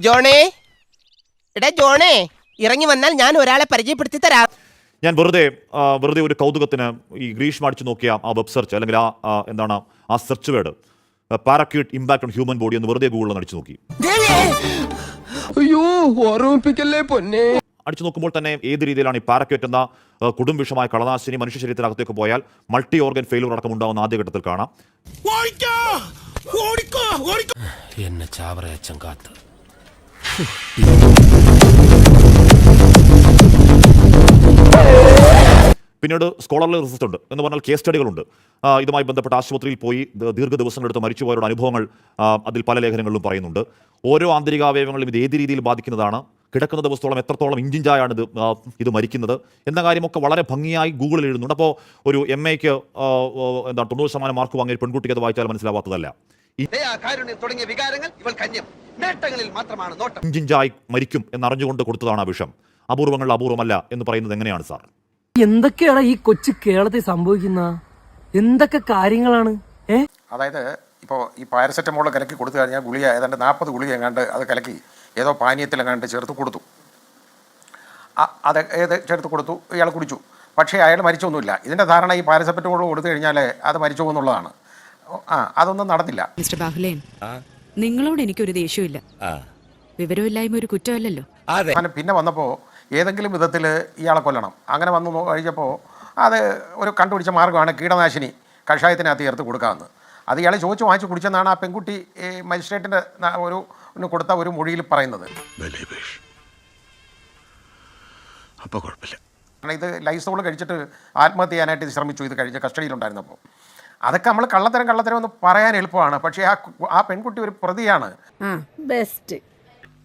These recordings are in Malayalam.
ജോണേ. എടാ ജോണേ ഇറങ്ങി വന്നാൽ ഞാൻ ഒരാളെ പരിചയപ്പെടുത്തി തരാം. ഞാൻ വെറുതെ ആ, വെറുതെ ഒരു കൗതുകത്തിന് ഈ ഗ്രീഷ്മ അടിച്ചു നോക്കിയ ആ വെബ് സെർച്ച് അല്ലെങ്കിൽ ആ ആ, എന്താണ് ആ search word paraquat impact on human body എന്ന് വെറുതെ ഗൂഗിളിൽ അടിച്ചു നോക്കി. അയ്യോ ഓർമ്മിപ്പിക്കല്ലേ പൊന്നെ. അടിച്ചു നോക്കുമ്പോൾ തന്നെ ഏത് രീതിയിലാണ് ഈ പാരക്യൂറ്റ് എന്ന ആ, കൊടും വിഷമായ കളനാശിനി മനുഷ്യ ശരീരത്തിനകത്തേക്ക് പോയാൽ മൾട്ടി ഓർഗൻ ഫെയിലൂർ അടക്കം ഉണ്ടാകുന്ന ആദ്യഘട്ടത്തിൽ കാണാം എന്നെ ചാവറയച്ചൻ കാത്ത്. പിന്നീട് സ്കോളർലി റിസർച്ച് ഉണ്ട്. എന്ന് പറഞ്ഞാൽ കേസ് സ്റ്റഡികളുണ്ട് ഇതുമായി ബന്ധപ്പെട്ട ആശുപത്രിയിൽ പോയി ദീർഘ ദിവസങ്ങളെടുത്ത് മരിച്ചുപോയവരുടെ അനുഭവങ്ങൾ അതിൽ പല ലേഖനങ്ങളിലും പറയുന്നുണ്ട്. ഓരോ ആന്തരികാവയവങ്ങളും ഇത് ഏത് രീതിയിൽ ബാധിക്കുന്നതാണ്? കിടക്കുന്ന ദിവസത്തോളം എത്രത്തോളം ഇഞ്ചിഞ്ചായാണ് ഇത് ഇത് മരിക്കുന്നത്? എന്ന കാര്യമൊക്കെ വളരെ ഭംഗിയായി ഗൂഗിളിൽ എഴുതുന്നുണ്ട്. അപ്പോൾ ഒരു എം എക്ക് എന്താ തൊണ്ണൂറ് ശതമാനം മാർക്ക് വാങ്ങിയ പെൺകുട്ടിക്ക് അത് വായിച്ചാൽ മനസ്സിലാവാത്തതല്ല. കാരുണ്യം തുടങ്ങിയ വികാരങ്ങൾ ഇവൾ കന്യം. നേട്ടങ്ങളിൽ മാത്രമാണ് നോട്ടം. ഇഞ്ചിഞ്ചായി മരിക്കും എന്നറിഞ്ഞുകൊണ്ട് കൊടുത്തതാണ് ആ വിഷം. അപൂർവങ്ങൾ അപൂർവമല്ല എന്ന് പറയുന്നത് എങ്ങനെയാണ് സാർ? എന്തൊക്കെയാണ് ഈ കൊച്ചു കേരളത്തിൽ സംഭവിക്കുന്ന? എന്തൊക്കെ കാര്യങ്ങളാണ്? ഏ? അതായത് ഇപ്പോൾ ഈ പാരസെറ്റമോൾ കലക്കി കൊടുത്തു കഴിഞ്ഞാൽ ഗുളിക ഏതാണ്ട് നാൽപ്പത് ഗുളിക എങ്ങാണ്ട് അത് കലക്കി ഏതോ പാനീയത്തിലെങ്ങാണ്ട് ചേർത്ത് കൊടുത്തു. അത് ഏത് ചേർത്ത് കൊടുത്തു? ഇയാൾ കുടിച്ചു. പക്ഷേ അയാൾ മരിച്ചൊന്നുമില്ല. ഇതിന്റെ ധാരണ ഈ പാരസെറ്റമോൾ കൊടുത്തു കഴിഞ്ഞാൽ അത് മരിച്ചു പോകുന്നുള്ളതാണ് ആ അതൊന്നും നടന്നില്ല. മിസ്റ്റർ ബാഹുലേൻ നിങ്ങളോട് എനിക്കൊരു ദേഷ്യമില്ല വിവരമില്ലായ്മ ഒരു കുറ്റമല്ലല്ലോ. അതെ. പിന്നെ വന്നപ്പോൾ ഏതെങ്കിലും വിധത്തിൽ ഇയാളെ കൊല്ലണം. അങ്ങനെ വന്നു കഴിച്ചപ്പോൾ കഴിഞ്ഞപ്പോൾ അത് ഒരു കണ്ടുപിടിച്ച മാർഗമാണ് കീടനാശിനി കഷായത്തിനകത്ത് ചേർത്ത് കൊടുക്കാമെന്ന് അത് ഇയാൾ ചോദിച്ച് വാങ്ങിച്ച് കുടിച്ചെന്നാണ് ആ പെൺകുട്ടി മജിസ്ട്രേറ്റിന്റെ മജിസ്ട്രേറ്റിന്റെ ഒരു കൊടുത്ത ഒരു മൊഴിയിൽ പറയുന്നത്. അപ്പോൾ കുഴപ്പമില്ല. കാരണം ഇത് ലൈസോൾ കഴിച്ചിട്ട് ആത്മഹത്യ ചെയ്യാനായിട്ട് ഇത് ശ്രമിച്ചു. ഇത് കഴിഞ്ഞ കസ്റ്റഡിയിലുണ്ടായിരുന്നപ്പോൾ അതൊക്കെ നമ്മൾ കള്ളത്തരം കള്ളത്തരം എന്ന് പറയാൻ എളുപ്പമാണ്. പക്ഷേ ആ ആ പെൺകുട്ടി ഒരു പ്രതിയാണ്. ബെസ്റ്റ്.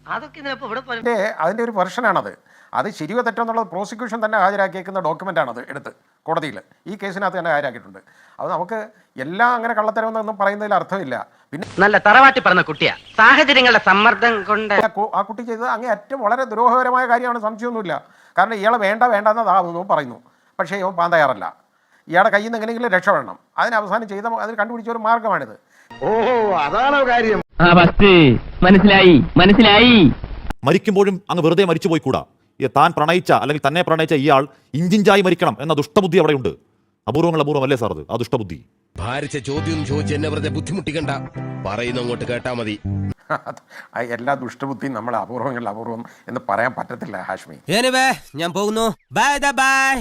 അതിന്റെ അതിന്റെ ഒരു വെർഷനാണത്. അത് ശരിയോ തെറ്റോ എന്നുള്ളത് പ്രോസിക്യൂഷൻ തന്നെ ഹാജരാക്കിയേക്കുന്ന ഡോക്യുമെന്റാണത് എടുത്ത് കോടതിയിൽ ഈ കേസിനകത്ത് തന്നെ ഹാജരാക്കിയിട്ടുണ്ട്. അത് നമുക്ക് എല്ലാം അങ്ങനെ കള്ളത്തരം എന്നൊന്നും പറയുന്നതിൽ അർത്ഥമില്ല. പിന്നെ നല്ല തറവാട്ടി പറഞ്ഞ കുട്ടിയാ. സാഹചര്യങ്ങളുടെ സമ്മർദ്ദം കൊണ്ട് ആ കുട്ടി ചെയ്തത് അങ്ങേ ഏറ്റവും വളരെ ദ്രോഹകരമായ കാര്യമാണ് സംശയമൊന്നുമില്ല. കാരണം ഇയാളെ വേണ്ട വേണ്ട എന്നതാകുന്നു പറയുന്നു. പക്ഷേ ഇവൻ പാൻ തയ്യാറല്ല. ഇയാളുടെ കയ്യിൽ നിന്ന് എങ്ങനെയെങ്കിലും രക്ഷപ്പെടണം അതിന് അവസാനം ചെയ്ത അതിന് കണ്ടുപിടിച്ച ഒരു മാർഗമാണിത് മനസ്സിലായി മനസ്സിലായി. മരിക്കുമ്പോഴും അങ്ങ് വെറുതെ മരിച്ചു കൂടാ. ഈ താൻ പ്രണയിച്ച അല്ലെങ്കിൽ തന്നെ പ്രണയിച്ച ഇയാൾ ഇഞ്ചിഞ്ചായി മരിക്കണം എന്ന ദുഷ്ടബുദ്ധി അവിടെയുണ്ട്. അപൂർവങ്ങൾ അപൂർവം അപൂർവമല്ലേ സാർ അത്? ആ ദുഷ്ടബുദ്ധി. ഭാരിച്ച ചോദ്യം ചോദിച്ച് എന്നെ വെറുതെ ബുദ്ധിമുട്ടിക്കണ്ട. പറയുന്ന അങ്ങോട്ട് കേട്ടാ മതി. എല്ലാ ദുഷ്ടബുദ്ധിയും നമ്മൾ അപൂർവങ്ങൾ അപൂർവം എന്ന് പറയാൻ പറ്റത്തില്ല ഹാഷ്മി. ഞാൻ പോകുന്നു. Bye bye